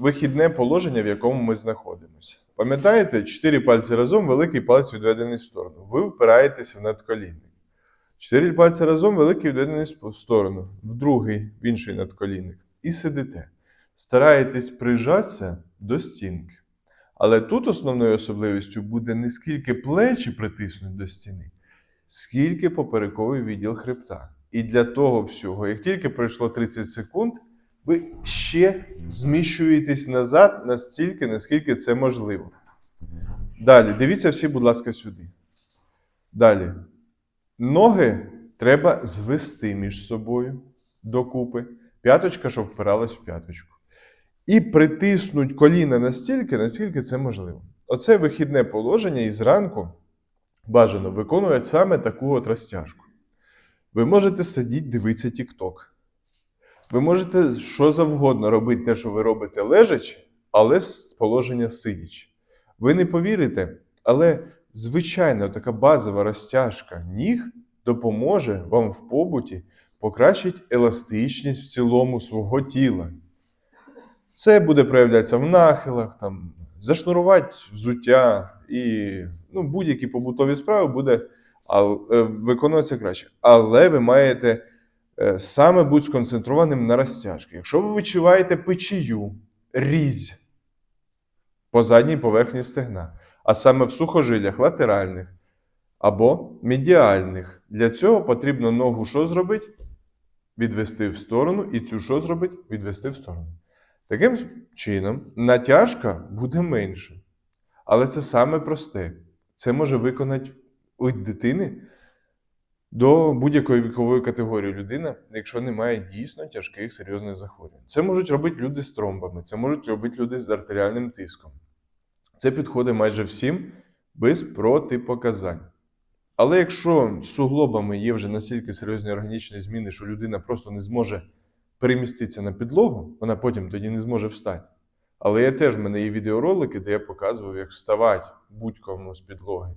вихідне положення, в якому ми знаходимося. Пам'ятаєте, чотири пальці разом, великий палець відведений в сторону. Ви впираєтеся в надколінник. Чотири пальці разом, великий відведений в сторону, в другий, в інший надколінник. І сидите. Стараєтесь прижатися до стінки. Але тут основною особливістю буде не скільки плечі притиснуть до стіни, скільки поперековий відділ хребта. І для того всього, як тільки пройшло 30 секунд, ви ще зміщуєтесь назад настільки, наскільки це можливо. Далі, дивіться всі, будь ласка, сюди. Далі. Ноги треба звести між собою докупи. П'яточка, щоб впиралась в п'яточку. І притиснуть коліна настільки, наскільки це можливо. Оце вихідне положення і зранку бажано виконувати саме таку от розтяжку. Ви можете сидіти, дивитися TikTok. Ви можете що завгодно робити, те, що ви робите лежачи, але з положення сидячи. Ви не повірите, але звичайна така базова розтяжка ніг допоможе вам в побуті покращити еластичність в цілому свого тіла. Це буде проявлятися в нахилах, там, зашнурувати взуття і ну, будь-які побутові справи буде е, виконуватися краще. Але ви маєте саме бути сконцентрованим на розтяжці. Якщо ви відчуваєте печію, різь по задній поверхні стегна, а саме в сухожилях латеральних або медіальних, для цього потрібно ногу що зробити? Відвести в сторону, і цю що зробити? Відвести в сторону. Таким чином, натяжка буде менше. Але це саме просте. Це може виконати у дитини до будь-якої вікової категорії людина, якщо немає дійсно тяжких серйозних захворювань. Це можуть робити люди з тромбами, це можуть робити люди з артеріальним тиском. Це підходить майже всім без протипоказань. Але якщо з суглобами є вже настільки серйозні органічні зміни, що людина просто не зможе переміститися на підлогу, вона потім тоді не зможе встати. Але я теж в мене є відеоролики, де я показував, як вставати будь-кому з підлоги,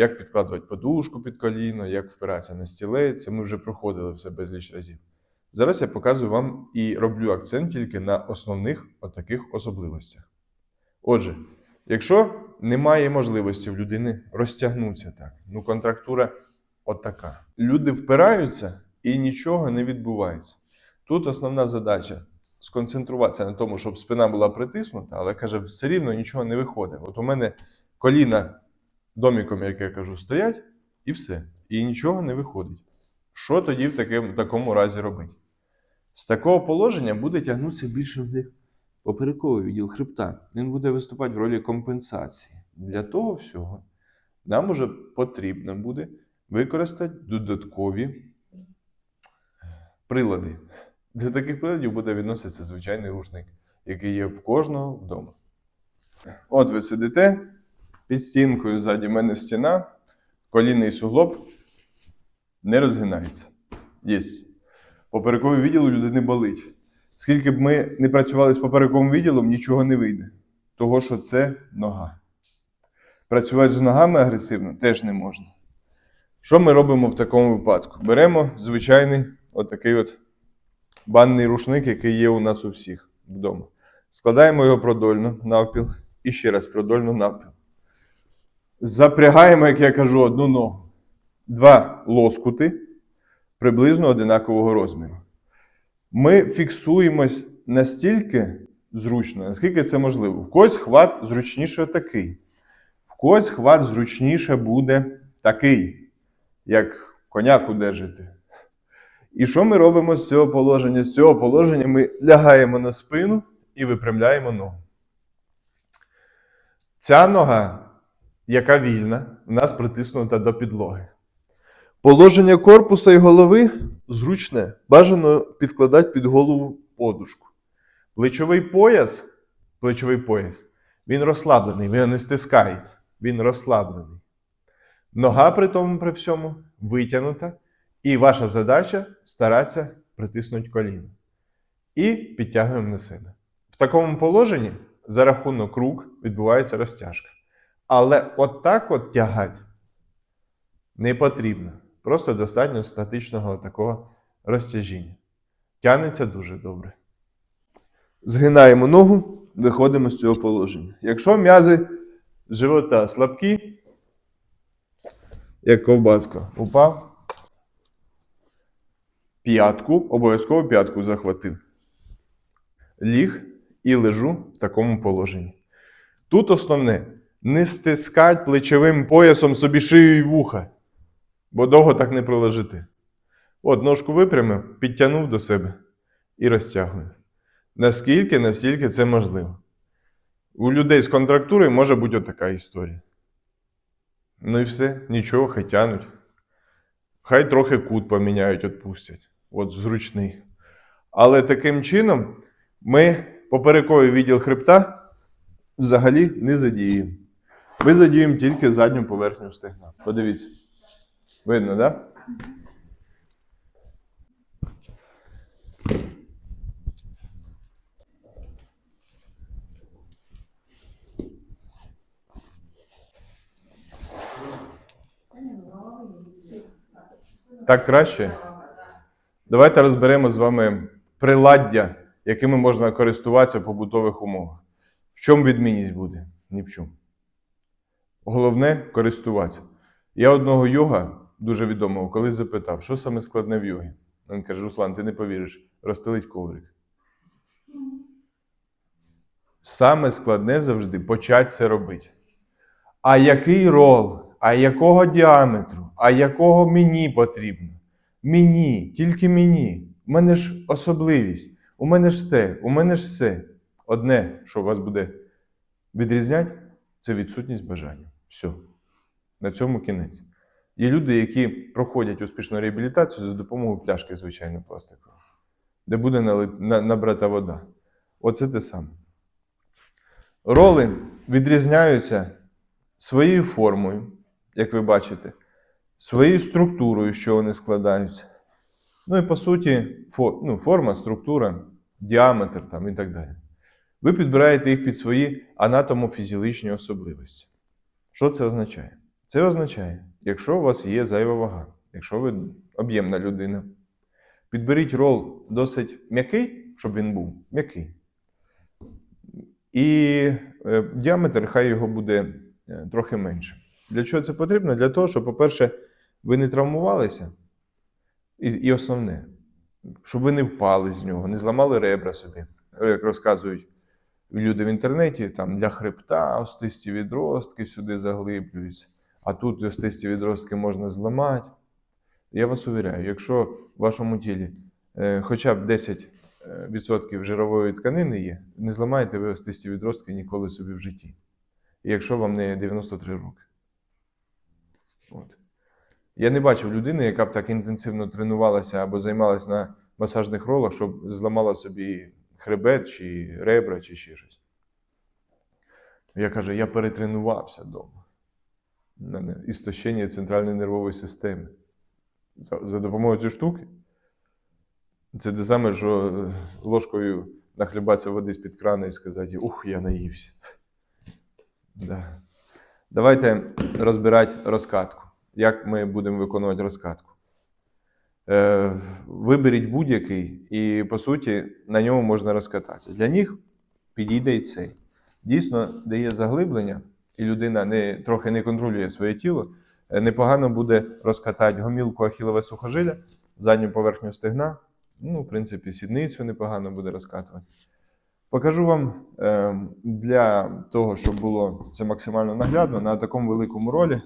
як підкладувати подушку під коліно, як впиратися на стілець. Ми вже проходили все безліч разів. Зараз я показую вам і роблю акцент тільки на основних отаких особливостях. Отже, якщо немає можливості в людини розтягнутися так, ну контрактура отака. Люди впираються і нічого не відбувається. Тут основна задача сконцентруватися на тому, щоб спина була притиснута, але каже, все рівно нічого не виходить. От у мене коліна доміком, як я кажу, стоять, і все. І нічого не виходить. Що тоді в таким, такому разі робити? З такого положення буде тягнутися більше в них поперековий відділ хребта. Він буде виступати в ролі компенсації. Для того всього нам уже потрібно буде використати додаткові прилади. До таких приладів буде відноситися звичайний рушник, який є в кожного вдома. От ви сидите під стінкою, ззаді мене стіна, колінний суглоб не розгинається. Є. Поперековий відділ у людини болить. Скільки б ми не працювали з поперековим відділом, нічого не вийде. Того, що це нога. Працювати з ногами агресивно теж не можна. Що ми робимо в такому випадку? Беремо звичайний отакий от банний рушник, який є у нас у всіх вдома. Складаємо його продольно навпіл і ще раз продольно навпіл. Запрягаємо, як я кажу, одну ногу. Два лоскути приблизно одинакового розміру. Ми фіксуємось настільки зручно, наскільки це можливо. В когось хват зручніше такий. В когось хват зручніше буде такий, як коняку держите. І що ми робимо з цього положення? З цього положення ми лягаємо на спину і випрямляємо ногу. Ця нога, яка вільна, нас притиснута до підлоги. Положення корпуса і голови зручне. Бажано підкладати під голову подушку. Плечовий пояс, плечовий пояс, він розслаблений, його не стискаєте. Він розслаблений. Нога при тому при всьому витягнута. І ваша задача старатися притиснути коліно. І підтягуємо на себе. В такому положенні за рахунок рук відбувається розтяжка. Але от так от тягати не потрібно. Просто достатньо статичного такого розтяжіння. Тягнеться дуже добре. Згинаємо ногу виходимо з цього положення. Якщо м'язи живота слабкі, як ковбаска, упав, п'ятку, обов'язково п'ятку захватив. Ліг і лежу в такому положенні. Тут основне не стискать плечовим поясом собі шию і вуха, бо довго так не пролежити. От ножку випрямив, підтягнув до себе і розтягую. Наскільки, настільки це можливо. У людей з контрактурою може бути отака історія. Ну і все, нічого, хай тянуть. Хай трохи кут поміняють, відпустять. От зручний. Але таким чином ми поперековий відділ хребта взагалі не задіємо. Ми задіємо тільки задню поверхню стегна. Подивіться. Видно, так? Да? Так краще? Давайте розберемо з вами приладдя, якими можна користуватися в побутових умовах. В чому відмінність буде? Ні в чому. Головне користуватися. Я одного йога, дуже відомого, колись запитав, що саме складне в йогі. Він каже: Руслан, ти не повіриш, розстелить коврик. Саме складне завжди почати це робити. А який рол? А якого діаметру? А якого мені потрібно? Мені, тільки мені. У мене ж особливість. У мене ж те, у мене ж все. Одне, що вас буде відрізняти, це відсутність бажання. Все. На цьому кінець. Є люди, які проходять успішну реабілітацію за допомогою пляшки, звичайно, пластикової, де буде набрата вода. Оце те саме. Роли відрізняються своєю формою, як ви бачите, своєю структурою, що вони складаються. Ну і по суті, ну, форма, структура, діаметр там, і так далі. Ви підбираєте їх під свої анатомофізіологічні особливості. Що це означає? Це означає, якщо у вас є зайва вага, якщо ви об'ємна людина, підберіть рол досить м'який, щоб він був м'який. І е, діаметр хай його буде е, трохи менше. Для чого це потрібно? Для того, щоб, по-перше, ви не травмувалися. І, і основне, щоб ви не впали з нього, не зламали ребра собі. Е, Як розказують люди в інтернеті, там для хребта остисті відростки сюди заглиблюються, а тут остисті відростки можна зламати. Я вас увіряю, якщо в вашому тілі е, хоча б 10% е, жирової тканини є, не зламаєте ви остисті відростки ніколи собі в житті. Якщо вам не 93 роки. От. Я не бачив людини, яка б так інтенсивно тренувалася або займалася на масажних ролах, щоб зламала собі хребет, чи ребра, чи ще щось. Я кажу, я перетренувався вдома. Істощення центральної нервової системи. За, за допомогою цієї штуки. Це те саме, що ложкою нахлібатися води з-під крана і сказати, ух, я наївся. Да. Давайте розбирати розкатку. Як ми будемо виконувати розкатку? Е, виберіть будь-який, і по суті на ньому можна розкататися. Для них підійде і цей. Дійсно, де є заглиблення, і людина не, трохи не контролює своє тіло, е, непогано буде розкатати гомілку ахілове сухожилля, задню поверхню стегна. Ну, в принципі, сідницю непогано буде розкатувати. Покажу вам е, для того, щоб було це максимально наглядно на такому великому ролі.